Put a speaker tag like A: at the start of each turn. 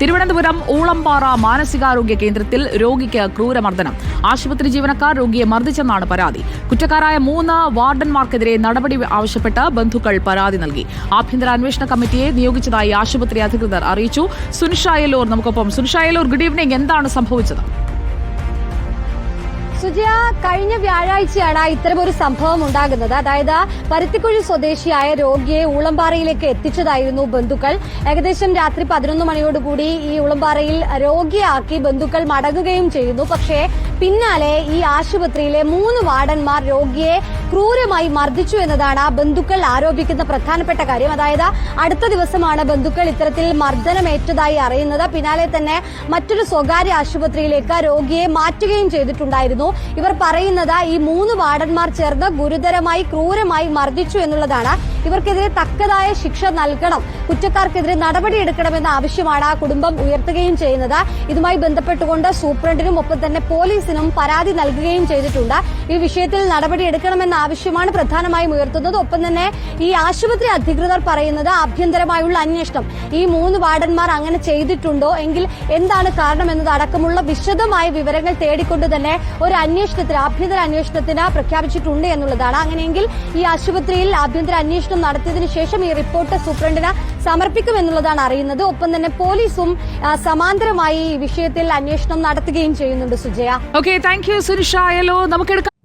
A: തിരുവനന്തപുരം ഊളംപാറ മാനസികാരോഗ്യ കേന്ദ്രത്തിൽ രോഗിക്ക് ക്രൂരമർദ്ദനം. ആശുപത്രി ജീവനക്കാർ രോഗിയെ മർദ്ദിച്ചെന്നാണ് പരാതി. കുറ്റക്കാരായ മൂന്ന് വാർഡന്മാർക്കെതിരെ നടപടി ആവശ്യപ്പെട്ട് ബന്ധുക്കൾ പരാതി നൽകി. ആഭ്യന്തര അന്വേഷണ കമ്മിറ്റിയെ നിയോഗിച്ചതായി ആശുപത്രി അധികൃതർ അറിയിച്ചു. സുനിഷായലൂർ നമുക്കൊപ്പം. സുനിഷായലൂർ ഗുഡ് ഈവനിംഗ് എന്താണ് സംഭവിച്ചത്?
B: സുജയ കഴിഞ്ഞ വ്യാഴാഴ്ചയാണ് ഇത്തരമൊരു സംഭവം ഉണ്ടാകുന്നത്. അതായത് പരുത്തിക്കുഴി സ്വദേശിയായ രോഗിയെ ഊളംപാറയിലേക്ക് എത്തിച്ചതായിരുന്നു ബന്ധുക്കൾ. ഏകദേശം രാത്രി പതിനൊന്ന് മണിയോടുകൂടി ഈ ഊളംപാറയിൽ രോഗിയാക്കി ബന്ധുക്കൾ മടങ്ങുകയും ചെയ്യുന്നു. പക്ഷേ പിന്നാലെ ഈ ആശുപത്രിയിലെ മൂന്ന് വാർഡന്മാർ രോഗിയെ ക്രൂരമായി മർദ്ദിച്ചു എന്നതാണ് ബന്ധുക്കൾ ആരോപിക്കുന്ന പ്രധാനപ്പെട്ട കാര്യം. അതായത് അടുത്ത ദിവസമാണ് ബന്ധുക്കൾ ഇത്തരത്തിൽ മർദ്ദനമേറ്റതായി അറിയുന്നത്. പിന്നാലെ തന്നെ മറ്റൊരു സ്വകാര്യ ആശുപത്രിയിലേക്ക് രോഗിയെ മാറ്റുകയും ചെയ്തിട്ടുണ്ടായിരുന്നു. ഇവർ പറയുന്നത് ഈ മൂന്ന് വാർഡന്മാർ ചേർന്ന് ഗുരുതരമായി ക്രൂരമായി മർദ്ദിച്ചു എന്നുള്ളതാണ് ഇവർക്കെതിരെ തക്കതായ ശിക്ഷ നൽകണം. കുറ്റക്കാർക്കെതിരെ നടപടിയെടുക്കണമെന്ന ആവശ്യമാണ് കുടുംബം ഉയർത്തുകയും ചെയ്യുന്നത്. ഇതുമായി ബന്ധപ്പെട്ടുകൊണ്ട് സൂപ്രണ്ടിനും ഒപ്പം തന്നെ പോലീസിനും പരാതി നൽകുകയും ചെയ്തിട്ടുണ്ട്. ഈ വിഷയത്തിൽ നടപടിയെടുക്കണമെന്ന ആവശ്യമാണ് പ്രധാനമായും ഉയർത്തുന്നത്. ഒപ്പം തന്നെ ഈ ആശുപത്രി അധികൃതർ പറയുന്നത് ആഭ്യന്തരമായുള്ള അന്വേഷണം. ഈ മൂന്ന് വാർഡന്മാർ അങ്ങനെ ചെയ്തിട്ടുണ്ടോ? എങ്കിൽ എന്താണ് കാരണം എന്നതടക്കമുള്ള വിശദമായ വിവരങ്ങൾ തേടിക്കൊണ്ട് തന്നെ ഒരു അന്വേഷണത്തിന് ആഭ്യന്തര അന്വേഷണത്തിന് പ്രഖ്യാപിച്ചിട്ടുണ്ട് എന്നുള്ളതാണ്. അങ്ങനെയെങ്കിൽ ഈ ആശുപത്രിയിൽ ആഭ്യന്തര അന്വേഷണം നടത്തിയതിനു ശേഷം ഈ റിപ്പോർട്ട് സൂപ്രണ്ടിന് സമർപ്പിക്കുമെന്നുള്ളതാണ് അറിയുന്നത്. ഒപ്പം തന്നെ പോലീസും സമാന്തരമായി ഈ വിഷയത്തിൽ അന്വേഷണം നടത്തുകയും ചെയ്യുന്നുണ്ട് സുജയ.
A: ഓക്കെ താങ്ക് യു സുരക്ഷ നമുക്കെടുക്കാം